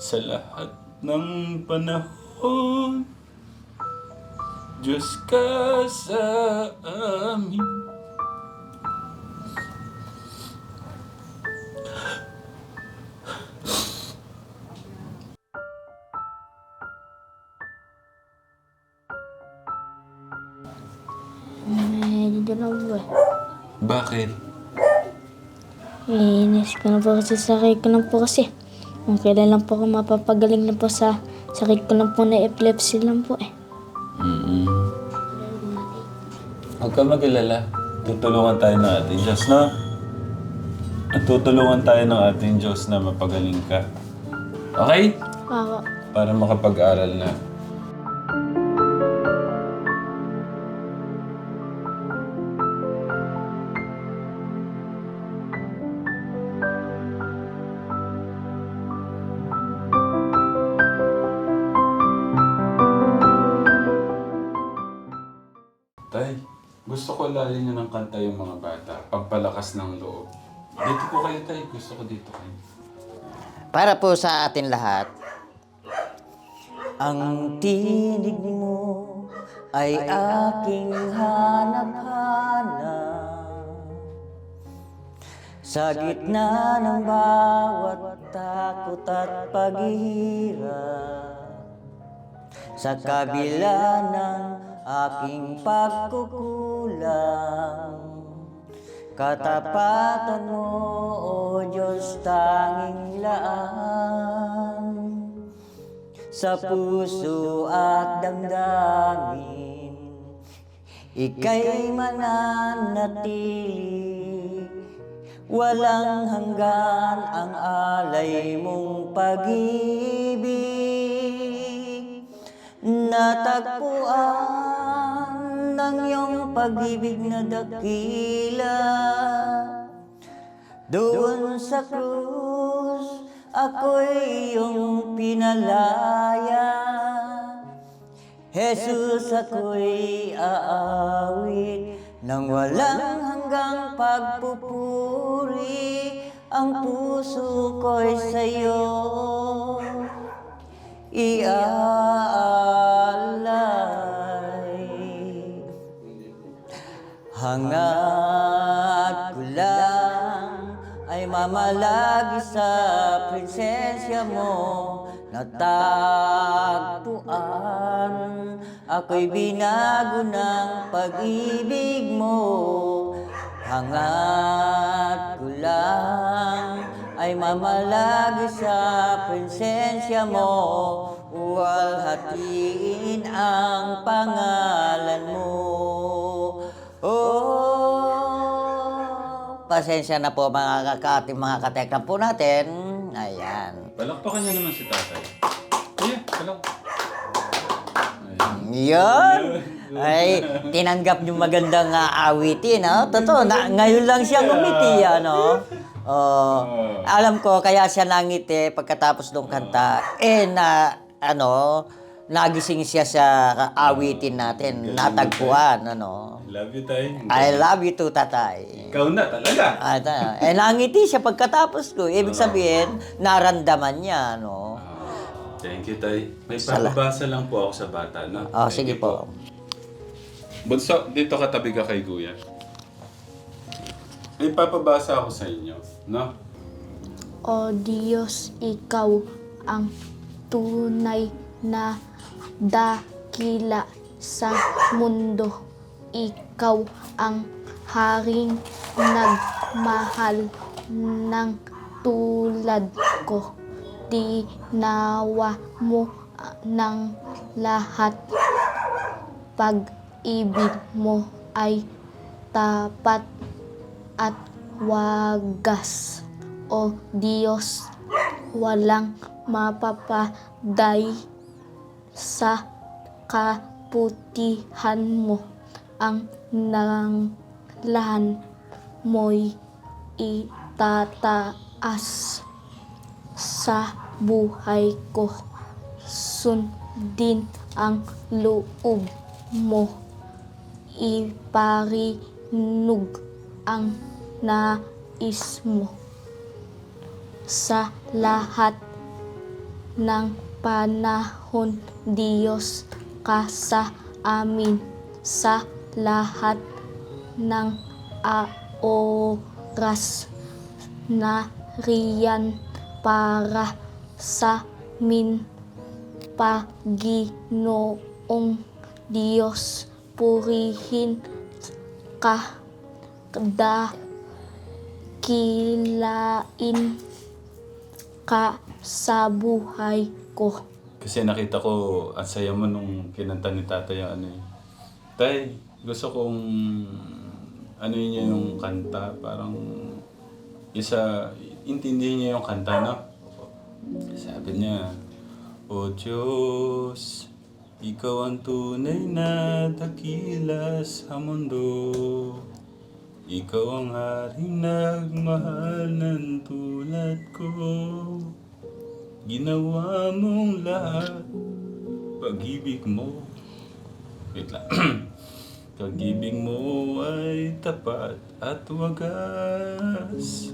sa lahat ng panahon. Diyos ka sa amin. Eh, eh. Bakit? Eh, inis ko na po kasi sakit ko na po kasi. Kung kailan lang po ako mapapagaling na po sa sakit ko lang po na epilepsy lang po eh. mm Huwag ka mag-alala. Tutulungan tayo ng ating Diyos, no? At tutulungan tayo ng ating Diyos na mapagaling ka. Okay? Ako. Para makapag-aral na. Lalim niyo ng kanta yung mga bata. Pampalakas ng loob. Dito po kayo, Tay. Gusto ko dito kayo. Para po sa atin lahat, ang tinig mo ay aking hanap-hanap. Sa gitna ng bawat takot at paghihirap. Sa kabila ng aking pagkukulang. Katapatan mo, O Diyos, tanging laan sa puso at damdamin. Ika'y mananatili, walang hanggan ang alay mong pag-ibig. Natagpuan ng iyong pag-ibig na dakila. Doon sa krus, ako'y iyong pinalaya. Jesus, ako'y aawit ng walang hanggang pagpupuri. Ang puso ko'y sa'yo iaalay. Hangad ko lang ay mamalagi sa presensya mo natagpuan. Ako'y binago ng pag-ibig mo. Hangad ko lang ay mamalagi sa presensya mo. Uwalhatiin ang pangalan mo. Oh, pasensya na po mga kakating mga katekram po natin. Ayan. Palakpakan niyo naman si tatay. Kuya, palak. Ayan. Yun. Ay, tinanggap yung magandang uh, awitin, no? Totoo, na, ngayon lang siya ngumiti, ano? Oh, alam ko, kaya siya nangiti pagkatapos ng kanta. Eh, na, ano, nagising siya sa awitin natin, natagpuan, ano? Love you, tay. I love you too, tatay. Ikaw na talaga. At, ah, eh, nangiti siya pagkatapos ko. Ibig sabihin, naramdaman niya, no? Thank you, tay. May Sala- papabasa lang po ako sa bata, no? Oh, Thank sige you po. Bunso, dito katabi ka kay Kuya. May papabasa ako sa inyo, no? O Diyos, ikaw ang tunay na dakila sa mundo. Ikaw ang haring nagmahal ng tulad ko. Tinawa mo ng lahat. Pag-ibig mo ay tapat at wagas. O Diyos, walang mapapaday sa kaputihan mo. Ang nanglahan mo'y itataas sa buhay ko. Sundin ang loob mo. Iparinog ang nais mo. Sa lahat ng panahon, Diyos ka sa amin sa lahat ng oras na riyan para sa min Paginoong Diyos purihin ka. Dakilain ka sa buhay ko. Kasi nakita ko, ang saya mo nung kinanta ni tatay yung ano eh. Tay, gusto kong ano yun yung kanta, parang isa, intindihin niya yung kanta, no? Sabi niya, O Diyos, Ikaw ang tunay na dakila sa mundo. Ikaw ang haring nagmahal ng tulad ko. Ginawa mong lahat, pag-ibig mo. Wait lang. Pag-ibig mo ay tapat at wagas.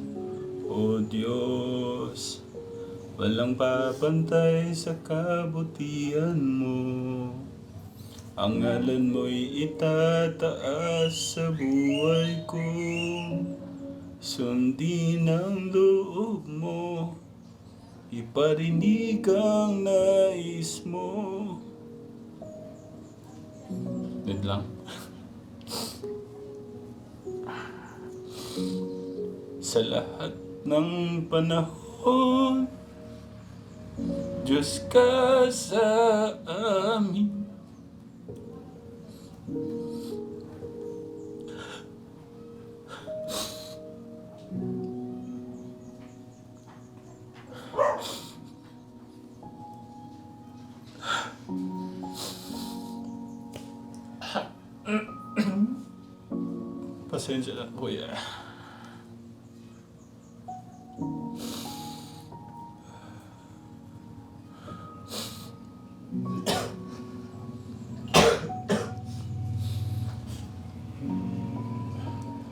O Diyos, walang papantay sa kabutihan mo. Ang ngalan mo'y itataas sa buhay ko. Sundin ang loob mo. Iparinig ang nais mo. Wait lang. Sa lahat ng panahon, Diyos ka sa amin. Na, kuya.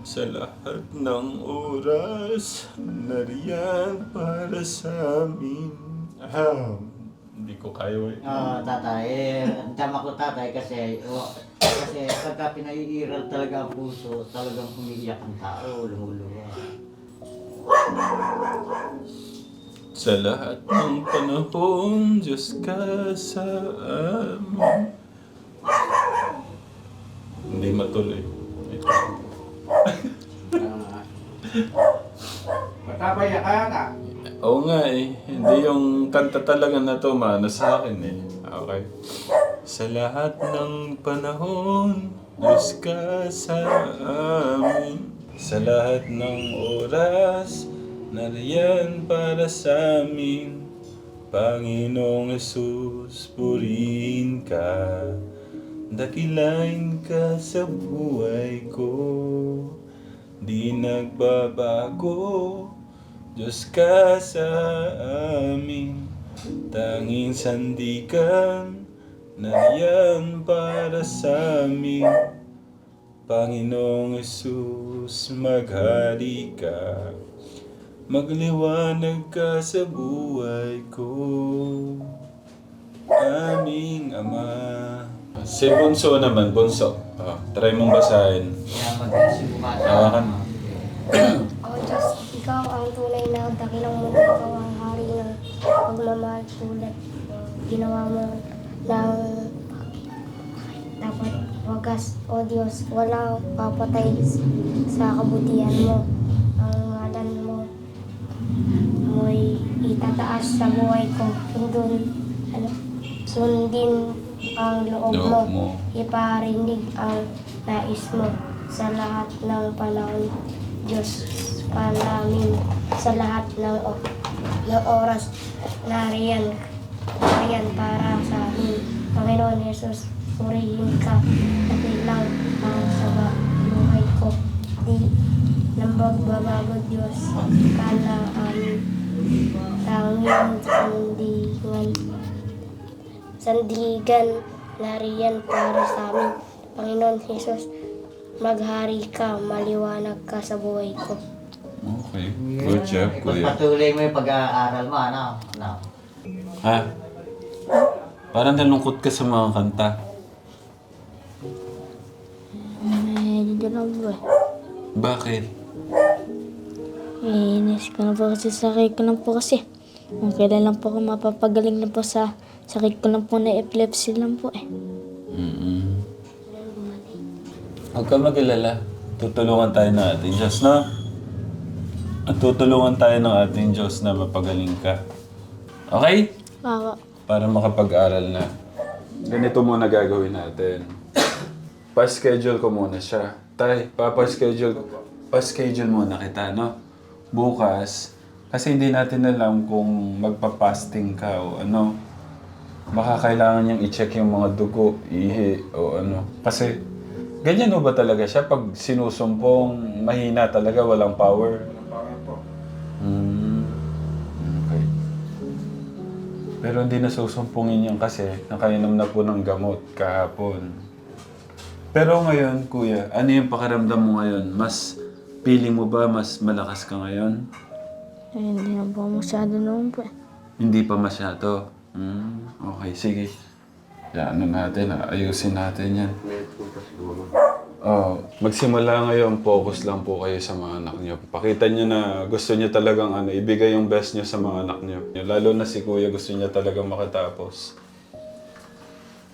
Sa lahat ng oras, nariyan para sa amin. Ahem. Hindi ko kaya eh. Ah, tatay, eh, tama ko tatay kasi o, kasi pagka pinaiiral talaga ang puso, talagang umiiyak ang tao, lumuluwa. Sa lahat ng panahon, Diyos ka sa amin. Hindi matuloy. Wait lang. Matapaya ka yata. Oo nga eh. Hindi yung kanta talaga na to, mana sa akin eh. Okay. Sa lahat ng panahon, Diyos ka sa amin. Sa lahat ng oras, nariyan para sa amin. Panginoong Yesus, purihin ka. Dakilain ka sa buhay ko. Di nagbabago. Diyos ka sa amin, tanging sandigan, nariyan para sa amin. Panginoong Yesus, maghari ka, magliwanag ka sa buhay ko. Aming Ama. Si Bunso naman, Bunso. Ah, try mong basahin. Hawakan mo. O Diyos, ikaw ang tunay na dakilang mundo, ikaw ang hari ng pagmamahal tulad ng ginawa mo ng dapat wagas. O Diyos, walang papatay sa kabutihan mo. Ang ngalan mo mo'y itataas sa buhay ko. Sundin, ano, sundin ang loob mo. Loob mo. Iparinig ang nais mo sa lahat ng panahon. Diyos ka namin sa lahat ng, o- ng oras nariyan nariyan para sa amin. Panginoon Jesus, purihin ka at lang ang sa ba- buhay ko. Di nang magbabago Diyos ka na amin. Tanging sandigan sandigan nariyan para sa amin. Panginoon Jesus, maghari ka, maliwanag ka sa buhay ko. Okay. Good job, kuya. Patuloy mo yung pag-aaral mo, ano? ano? Ha? Parang nalungkot ka sa mga kanta. Medyo lang po eh. Bakit? Eh, inis ko na po kasi sakit ko na po kasi. Kung kailan lang po ako mapapagaling na po sa sakit ko lang po na epilepsy lang po eh. mm Huwag ka mag-alala. Tutulungan tayo ng ating Diyos, no? At tutulungan tayo ng ating Diyos na mapagaling ka. Okay? Baka, Para makapag-aral na. Ganito muna gagawin natin. Pa-schedule ko muna siya. Tay, pa-schedule pa-schedule muna kita, no? Bukas, kasi hindi natin alam kung magpa-fasting ka o ano. Baka kailangan niyang i-check yung mga dugo, ihi, o ano. Kasi, ganyan ho ba talaga siya? Pag sinusumpong, mahina talaga, walang power. Pero hindi na susumpungin yan kasi nakainom na po ng gamot kahapon. Pero ngayon, kuya, ano yung pakiramdam mo ngayon? Mas feeling mo ba mas malakas ka ngayon? eh, hindi na po masyado noon po. Hindi pa masyado. Hmm, okay, sige. Yan, ano natin, ah, ayusin natin yan. Oh, magsimula ngayon, focus lang po kayo sa mga anak niyo. Pakita niyo na gusto niyo talagang ano, ibigay yung best niyo sa mga anak niyo. Lalo na si Kuya, gusto niya talagang makatapos.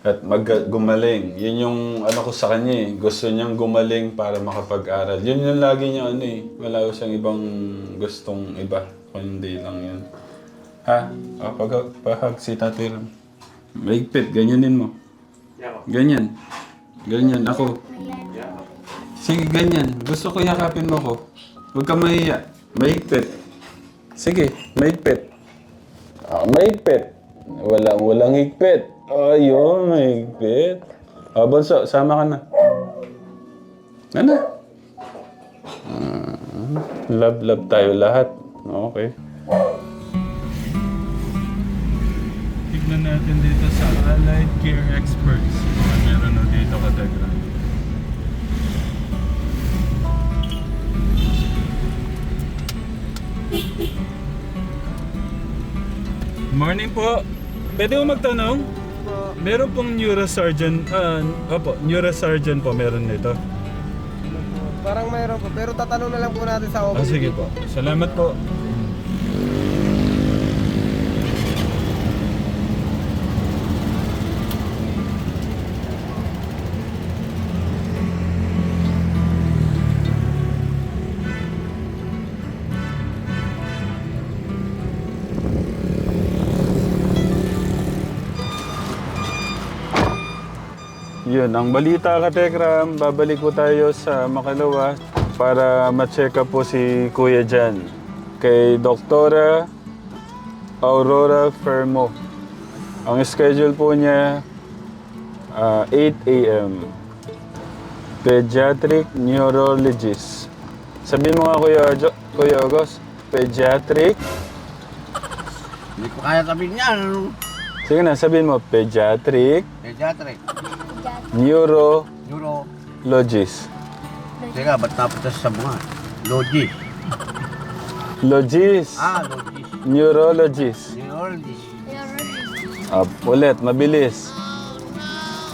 At mag gumaling. Yun yung ano ko sa kanya eh. Gusto niyang gumaling para makapag-aral. Yun yung lagi niya ano eh. Wala ko siyang ibang gustong iba. Kundi lang yun. Ha? O, pag, pahag si Tatay Ram. Maigpit, ganyanin mo. Ganyan. Ganyan, ako. Sige, ganyan. Gusto ko yakapin mo ko. Huwag ka mahiya. Maigpit. Sige, maigpit. Ah, maigpit. Wala, walang higpit. Ayun, maigpit. Ah, Bonso, sama ka na. Ano? Ah, love, love tayo lahat. Okay. Tignan natin dito sa Allied Care Experts. Meron na dito ka Morning po. Pwede mo magtanong? Meron pong neurosurgeon, ah, opo, neurosurgeon po meron nito. Parang mayroon po. Pero tatanong na lang po natin sa Ah, office. sige po. Salamat po. Yun, ang balita ka Tekram, babalik po tayo sa Makalawa para ma-check up po si Kuya Jan kay Doktora Aurora Fermo. Ang schedule po niya ah, 8 a.m. Pediatric Neurologist. Sabihin mo nga Kuya, jo- Kuya August, Pediatric. Hindi ko kaya sabihin niya. Ano? Sige na, sabihin mo, Pediatric Pediatric. Neurologist. Neuro. Teka, ba't napunta sa bunga? Logi. Logist. Ah, logis. Neurologist. Neurologist. Up, ulit, mabilis.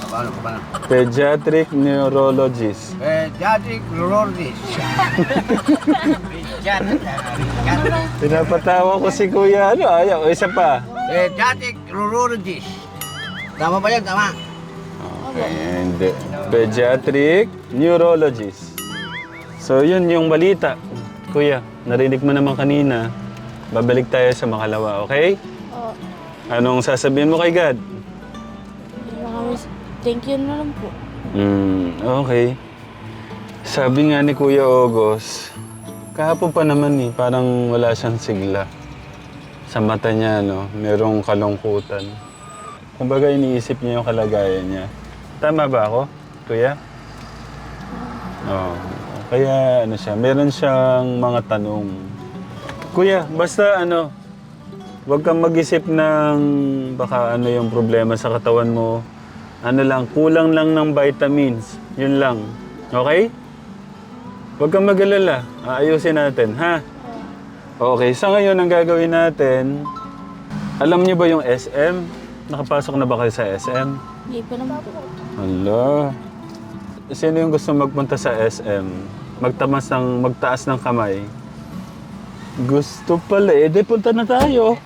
Paano ba na? Pediatric Neurologist. Pediatric neurologist. Pediatric. Pinapatawa ko si Kuya, ano, ayaw, isa pa. Pediatric neurologist. Tama ba yan? Tama. Hindi. Pediatric Neurologist. So, yun yung balita. Kuya, narinig mo naman kanina. Babalik tayo sa makalawa, okay? Oo. Anong sasabihin mo kay God? Maraming thank you na lang po. Hmm, okay. Sabi nga ni Kuya Ogos, kahapon pa naman eh, parang wala siyang sigla. Sa mata niya, no, merong kalungkutan. Kumbaga iniisip niya yung kalagayan niya. Tama ba ako, Kuya? Oo. Kaya ano siya, meron siyang mga tanong. Kuya, basta ano, Huwag kang mag-isip ng baka ano yung problema sa katawan mo. Ano lang, kulang lang ng vitamins. Yun lang. Okay? Huwag kang mag-alala. Aayusin natin, ha? Okay, sa ngayon ang gagawin natin, Alam niyo ba yung SM? Nakapasok na ba kayo sa SM? Hindi pa naman po. Hala. Sino yung gusto magpunta sa SM? Magtamas ng, magtaas ng kamay? Gusto pala eh. Di punta na tayo.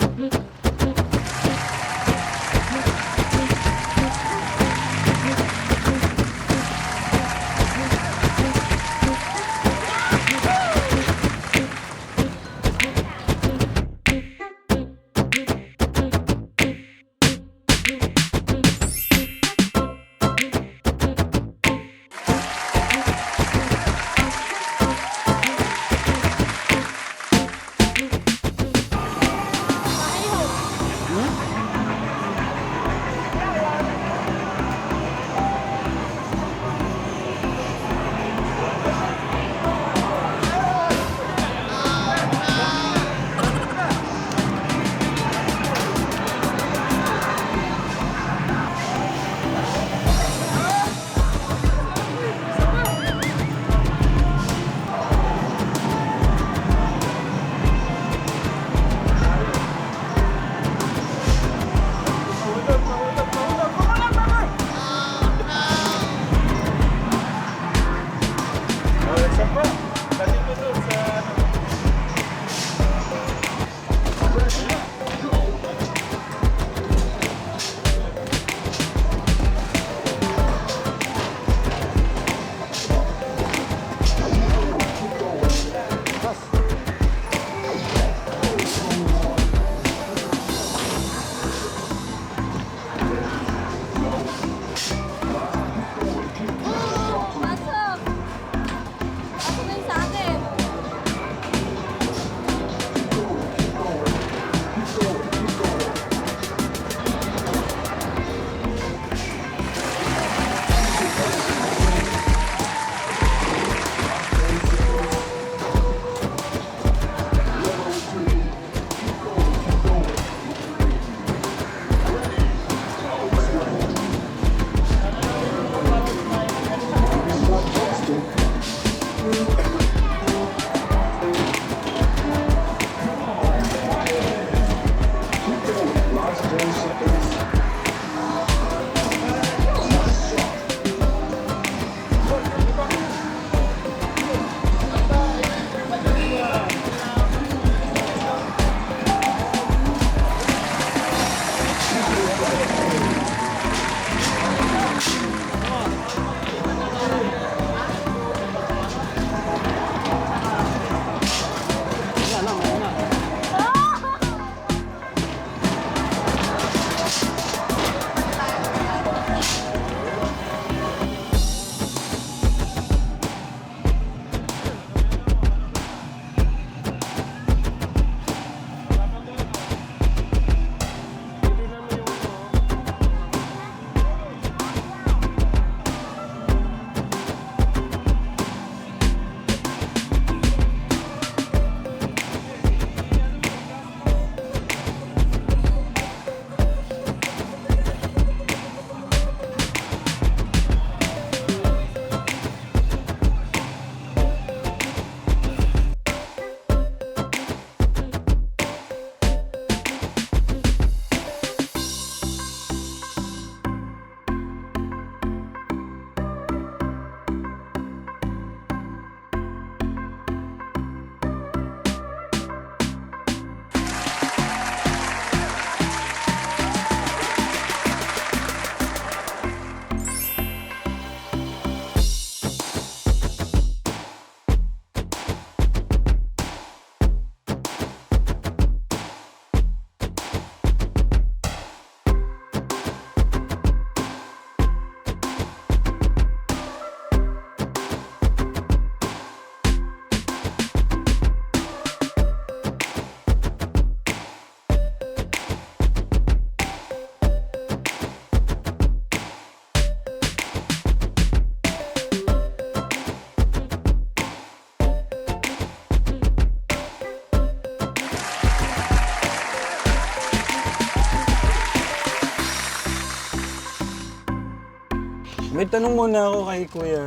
May tanong muna ako kay Kuya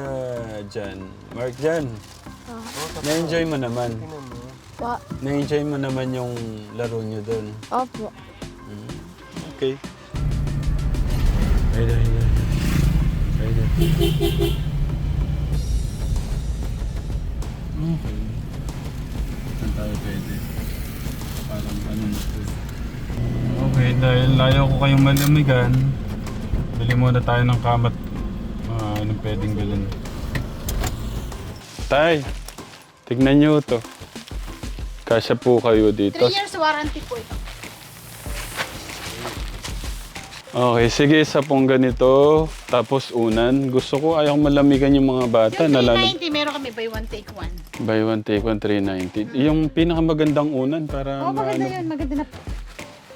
Jan. Mark Jan. Na-enjoy mo naman. Pa. Na-enjoy mo naman yung laro niyo doon. Opo. Okay. Ayun, ayun, ayun. Ayun. Okay. Saan tayo pwede? Parang ano na to. Okay, dahil ayaw ko kayong malamigan, bili muna tayo ng kamat. Anong pwedeng bilhin? Tay, tignan nyo to. Kasya po kayo dito. 3 years warranty po ito. Okay, sige, isa pong ganito. Tapos unan. Gusto ko ayaw malamigan yung mga bata. Yung Nalala, 390, meron kami buy one take one. buy one, take one, 390. Yung pinakamagandang unan para Oo, maganda maano. yun. Maganda na po.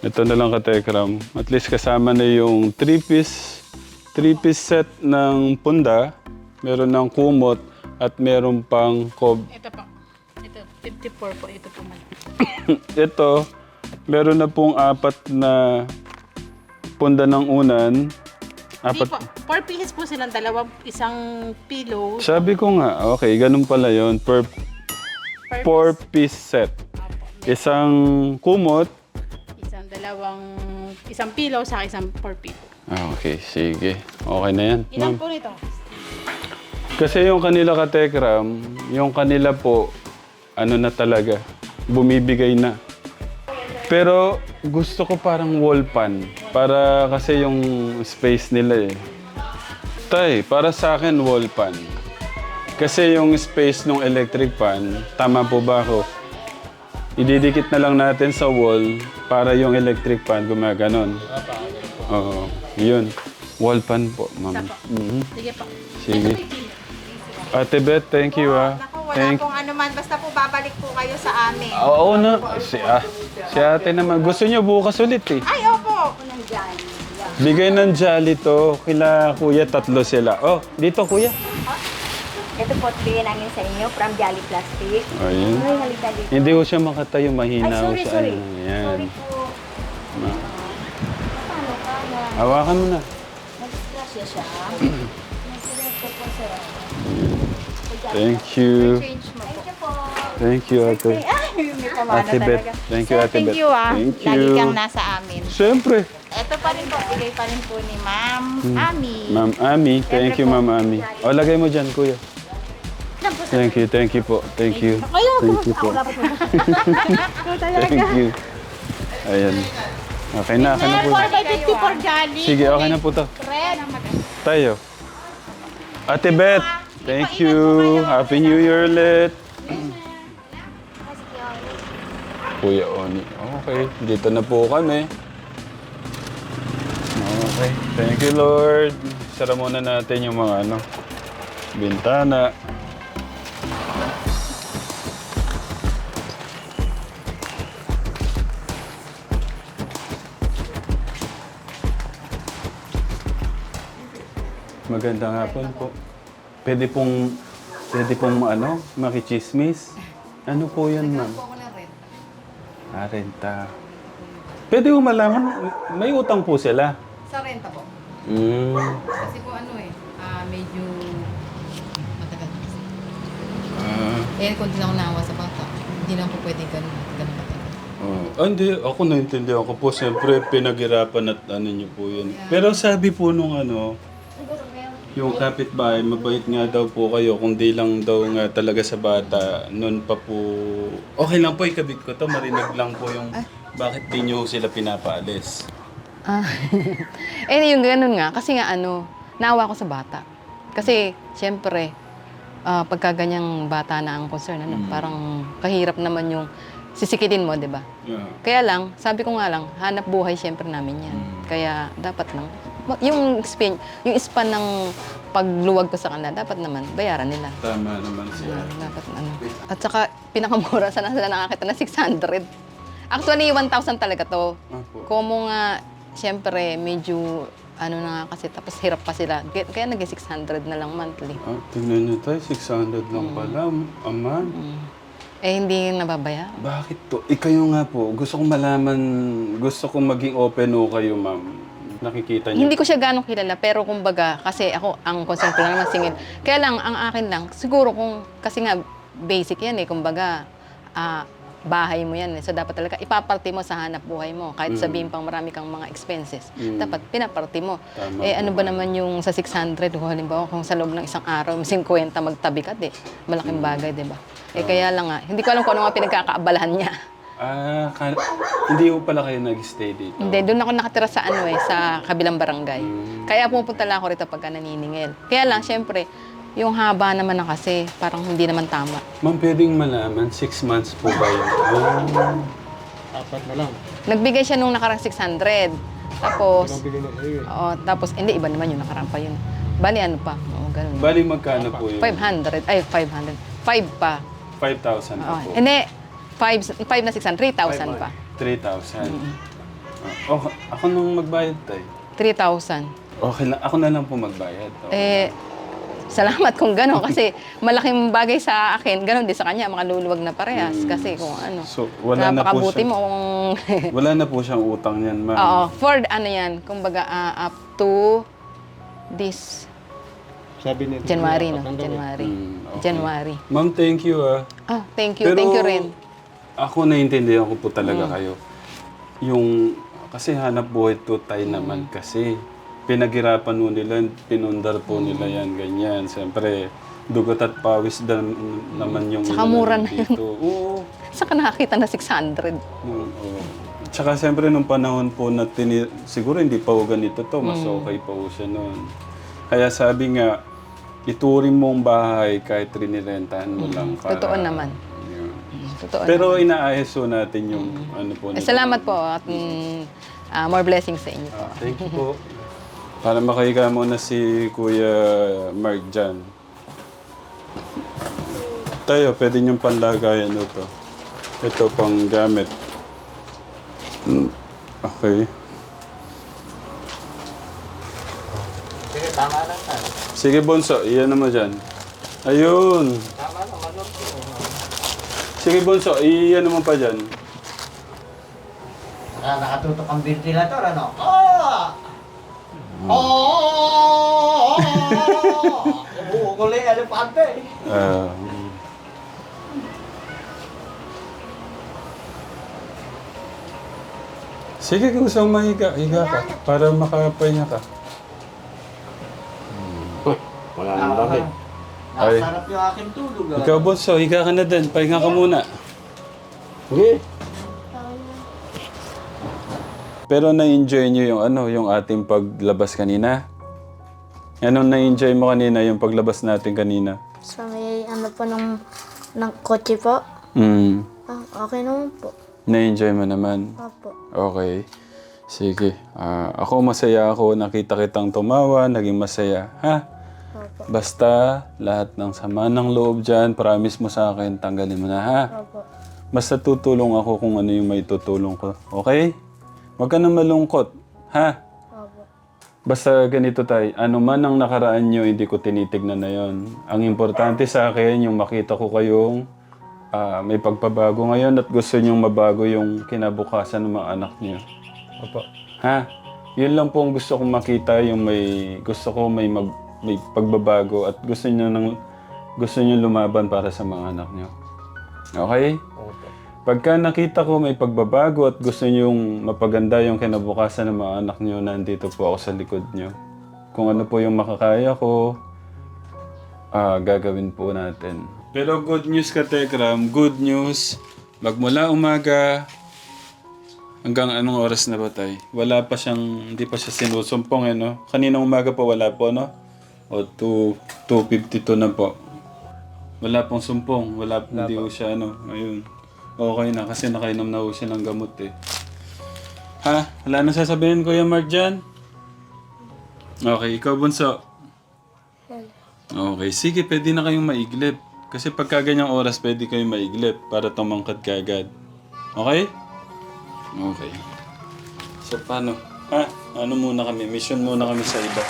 Ito na lang ka Tekram. At least kasama na yung 3-piece 3-piece set ng punda. Meron ng kumot at meron pang kob. Ito po. Ito, 54 po. Ito po man. Ito, meron na pong apat na punda ng unan. Hindi Apat. po. 4 pieces po silang dalawa. Isang pillow. Sabi ko nga, okay, ganun pala yon per Per four piece set. Isang kumot. Isang dalawang, isang pillow sa isang 4 pillow. Ah, Okay, sige. Okay na yan. Ilan Ma'am. po nito? Kasi yung kanila katekram, yung kanila po, ano na talaga, bumibigay na. Pero gusto ko parang wall pan. Para kasi yung space nila eh. Tay, para sa akin wall pan. Kasi yung space ng electric pan, tama po ba ako? Ididikit na lang natin sa wall para yung electric pan gumaganon. Oo, yun. Wall pan po, ma'am. Mhm. Sige po. Sige. Ate Beth, thank you ah. Naku, wala Thank pong ano man. Basta po babalik po kayo sa amin. Oo na. Si, ah, si ate naman. Gusto niyo bukas ulit eh. Ay, opo. Bigay ng jolly to. Kila kuya, tatlo sila. Oh, dito kuya. Ito po, bigyan namin sa inyo from Jolly Plastic. Ayun. Ay, halika dito. Hindi ko siya makatayo. Mahina Ay, ako sorry, sa sorry. ano. Yan. Sorry po. Hawakan mo na. Nag-disgrasya siya. Nag-disgrasya po sir. Thank you. Thank you po. Thank you, ate. Ay, may pamana Ate Beth. talaga. Thank you, Sir, ate thank Beth. you ah. Thank Lagi you. kang nasa amin. Siyempre. Ito pa rin po. Bigay pa rin po ni Ma'am Ami. Hmm. Ma'am Ami. Thank you, Ma'am Ami. O, lagay mo dyan, kuya. Thank you, thank you po. Thank you. Thank you po. Thank you. Ayan. Okay na, okay na po. 4 by 54 Jolly. Sige, okay na po to. Red. Tayo. Ate Beth, thank you. Happy New Year ulit. Kuya Oni. Okay, dito na po kami. Okay, thank you Lord. Sara muna natin yung mga ano, bintana. Magandang hapon po. Pwede pong, pwede pong ano, makichismis. Ano po yan, ma'am? Ah, renta. Pwede ko malaman, may utang po sila. Sa renta po. Mm. Kasi po ano eh, ah, medyo matagal na kasi. Ah, Eh, kung di na ako naawa sa bata, hindi na po pwede ganun, ganun matagal. oh. Ah, hindi, ako naintindihan ko po. Siyempre, pinaghirapan at ano niyo po yun. Pero sabi po nung ano, yung kapitbahay, mabait nga daw po kayo. Kung di lang daw nga talaga sa bata, noon pa po... Okay lang po, ikabit ko to. Marinig lang po yung bakit di niyo sila pinapaalis. Ah, eh yung ganun nga, kasi nga ano, naawa ko sa bata. Kasi, siyempre, ah, pagka ganyang bata na ang concern, ano, parang kahirap naman yung sisikitin mo, di ba? Yeah. Kaya lang, sabi ko nga lang, hanap buhay siyempre namin yan. Kaya dapat lang, yung span, yung span ng pagluwag ko sa kanila, dapat naman, bayaran nila. Tama naman siya. Dapat ano. At saka, pinakamura sana sila nakakita na 600. Actually, 1,000 talaga to. Apo. Kumo nga, siyempre, medyo, ano na nga kasi, tapos hirap pa sila. Kaya, kaya naging 600 na lang monthly. Ah, tingnan niyo tayo, 600 lang pala. Aman. Eh, hindi nababaya. Bakit to? Ikayo nga po, gusto kong malaman, gusto kong maging open o kayo, ma'am. Nakikita niyo. Hindi ko siya ganong kilala, pero kumbaga, kasi ako, ang concern ko lang naman singil. Kaya lang, ang akin lang, siguro kung, kasi nga, basic yan eh, kumbaga, ah, bahay mo yan. eh. So dapat talaga ipaparte mo sa hanap buhay mo. Kahit sabihin pang marami kang mga expenses, dapat pinaparte mo. Tama eh ano ba naman yung sa 600, kung halimbawa kung sa loob ng isang araw, 50 magtabi ka, di. Malaking bagay, di ba? Eh kaya lang nga, hindi ko alam kung ano nga pinagkakaabalahan niya. Ah, kal- hindi po pala kayo nag-stay dito. Hindi, doon ako nakatira sa ano eh, sa kabilang barangay. Kaya pupunta lang ako rito pagka naniningil. Kaya lang, syempre, yung haba naman na kasi, parang hindi naman tama. Ma'am, pwedeng malaman, six months po ba yun? Ah, Apat na lang. Nagbigay siya nung nakarang 600. Tapos, oo, tapos, hindi, iba naman yung nakarang pa yun. Bali, ano pa? Oo, ganun. bali magkano po yun? 500, ay, 500. 5 pa. 5,000 Oo, po po. hindi, 5, 5 na 600, 3,000 pa. 3,000. Ah, okay. Ako nung magbayad tayo. 3,000. Okay lang. Ako na lang po magbayad. Okay. Eh, salamat kung gano'n kasi malaking bagay sa akin, gano'n din sa kanya, makaluluwag na parehas kasi kung ano. So, wala na po napakabuti siya. mo kung Wala na po siyang utang yan, ma'am. Oo, for ano yan, kumbaga ah, up to this Sabi nito. January, no? January. Mm, okay. January. Ma'am, thank you ah. Ah, thank you, thank you rin. Ako naiintindihan ko po talaga Mm. kayo. Yung, kasi hanap buhay to tayo Mm. naman kasi. Pinaghirapan po nila, pinundar po nila Mm. yan, ganyan. Siyempre, dugot at pawis dan, naman yung Tsaka mura na dito. Oo. Saka nakakita na 600. Oo. oo. Tsaka siyempre nung panahon po na tini- siguro hindi pa ho ganito to, mas Mm. okay pa ho siya noon. Kaya sabi nga, ituring mo ang bahay kahit rinirentahan mo lang. Para. Totoo naman. Totoo. Pero inaayos ho natin yung ano po. Eh, nila. salamat po at mm, ah, more blessings sa inyo po. Ah, thank you po. Para makahiga muna si Kuya Mark dyan. Tayo, pwede niyong panlagayan ito. Ito pang gamit. Mm, Okay. Sige, tama lang tayo. Sige, Bonso, iyan naman dyan. Ayun. Sige, Bonso, iyan naman pa dyan. Ah, nakatutok ang ventilator, ano? Oh! Oh! Bukuli, elepante. Ah. Sige, kung mong mahiga, higa ka. Para makapahinga ka. Wala nang lamig. Ay. Nakasarap yung aking tulog. ah. Ikaw, Bonso, higa ka na din. Pahinga ka muna. Sige. Pero na-enjoy niyo yung ano, yung ating paglabas kanina? Anong na-enjoy mo kanina, yung paglabas natin kanina? Sa may ano po ng, ng kotse po. Hmm. Ah, okay naman po. Na-enjoy mo naman? Opo. Okay. Sige. Ah, ako masaya ako. Nakita kitang tumawa. Naging masaya. Ha? Opo. Basta lahat ng sama ng loob dyan, promise mo sa akin, tanggalin mo na ha. Opo. Basta tutulong ako kung ano yung may tutulong ko. Okay? Huwag ka na malungkot. Ha? Opo. Basta ganito tayo, ano man ang nakaraan nyo, hindi ko tinitignan na yon. Ang importante sa akin, yung makita ko kayong ah, may pagpabago ngayon at gusto nyong mabago yung kinabukasan ng mga anak niyo. Opo. Ha? Yun lang po ang gusto kong makita, yung may gusto ko may mag, may pagbabago at gusto niyo nang gusto niyo lumaban para sa mga anak niyo. Okay? Opo. Pagka nakita ko may pagbabago at gusto niyong mapaganda yung kinabukasan ng mga anak niyo, nandito po ako sa likod niyo. Kung ano po yung makakaya ko, ah, gagawin po natin. Pero good news ka, Tekram. Good news. Magmula umaga, hanggang anong oras na ba tayo? Wala pa siyang, hindi pa siya sinusumpong eh, no? Kaninang umaga pa wala po, no? O 2, 2.52 na po. Wala pong sumpong. Wala, hindi po siya ano. Ayun. Okay na kasi nakainom na po siya ng gamot eh. Ha? Wala na sasabihin Kuya Mark dyan? Okay, ikaw bunso. Okay, sige, pwede na kayong maiglip. Kasi pagka ganyang oras, pwede kayong maiglip para tumangkad ka agad. Okay? Okay. So, paano? Ha? Ano muna kami? Mission muna kami sa iba.